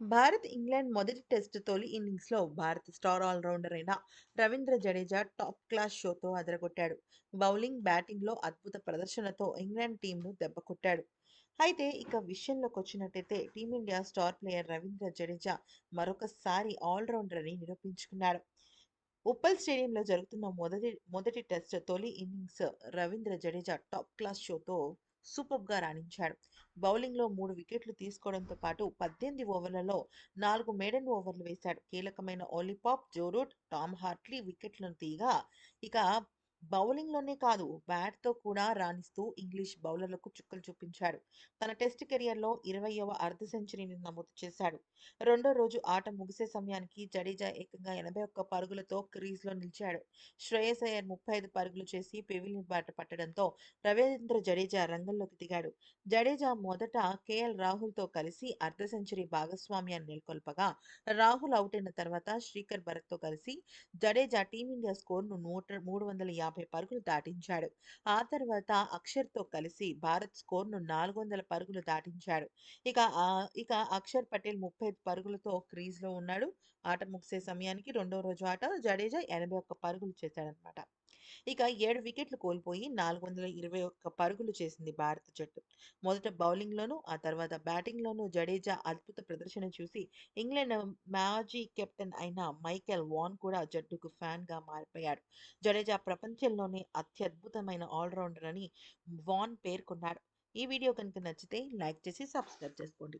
Bharat, England మొదటి test తొలి ఇన్నింగ్స్‌లో భారత్ స్టార్ ఆల్రౌండర్ అయిన రవీంద్ర జడేజా టాప్ క్లాస్ షోతో అదరగొట్టాడు. బౌలింగ్, బ్యాటింగ్‌లో అద్భుత ప్రదర్శనతో ఇంగ్లాండ్ టీంను దెబ్బకొట్టాడు. అయితే ఇక విషయంలోకి వచ్చినట్టయితే Team India star player Ravindra Jadeja మరొకసారి ఆల్రౌండర్ అని నిరూపించుకున్నాడు. ఉప్పల్ స్టేడియంలో జరుగుతున్న మొదటి మొదటి టెస్ట్ తొలి innings Ravindra Jadeja top class షోతో సూపర్గా రాణించాడు. బౌలింగ్‌లో మూడు వికెట్లు తీసుకోవడంతో పాటు పద్దెనిమిది ఓవర్లలో నాలుగు మేడన్ ఓవర్లు వేశాడు. కీలకమైన Ollie Pope Joe Root Tom Hartley వికెట్లను తీయగా ఇక బౌలింగ్‌లోనే కాదు బ్యాట్‌తో కూడా రాణిస్తూ ఇంగ్లీష్ బౌలర్లకు చుక్కలు చూపించాడు. తన టెస్ట్ కెరియర్‌లో ఇరవైవ అర్ధ సెంచరీని నమోదు చేశాడు. రెండో రోజు ఆట ముగిసే సమయానికి జడేజా ఏకంగా ఎనభై ఒక్క పరుగులతో క్రీజ్‌లో నిలిచాడు. శ్రేయస్ అయ్యర్ ముప్పై ఐదు పరుగులు చేసి పెవిలియన్ బాట పట్టడంతో రవీంద్ర జడేజా రంగంలోకి దిగాడు. జడేజా మొదట కేఎల్ రాహుల్‌తో కలిసి అర్ధ సెంచరీ భాగస్వామ్యాన్ని నెలకొల్పగా రాహుల్ అవుటైన తర్వాత శ్రీకర్ భరత్‌తో కలిసి జడేజా టీమిండియా స్కోరును నూట మూడు వందల యాభై పరుగులు దాటించాడు. ఆ తర్వాత అక్షర్‌తో కలిసి భారత్ స్కోర్ను నాలుగు వందల పరుగులు దాటించాడు. ఇక ఇక అక్షర్ పటేల్ ముప్పై ఐదు పరుగులతో క్రీజ్‌లో ఉన్నాడు. ఆట ముగిసే సమయానికి రెండో రోజు ఆట జడేజా ఎనభై ఒక్క పరుగులు చేశాడన్నమాట. ఇక ఏడు వికెట్లు కోల్పోయి నాలుగు వందల ఇరవై ఒక్క పరుగులు చేసింది భారత జట్టు. మొదట బౌలింగ్‌లోనూ, ఆ తర్వాత బ్యాటింగ్‌లోనూ జడేజా అద్భుత ప్రదర్శన చూసి ఇంగ్లాండ్ మాజీ కెప్టెన్ అయిన మైకెల్ వాన్ కూడా జట్టుకు ఫ్యాన్‌గా మారిపోయాడు. జడేజా ప్రపంచంలోనే అత్యద్భుతమైన ఆల్రౌండర్ అని వాన్ పేర్కొన్నాడు. ఈ వీడియో కనుక నచ్చితే లైక్ చేసి సబ్స్క్రైబ్ చేసుకోండి.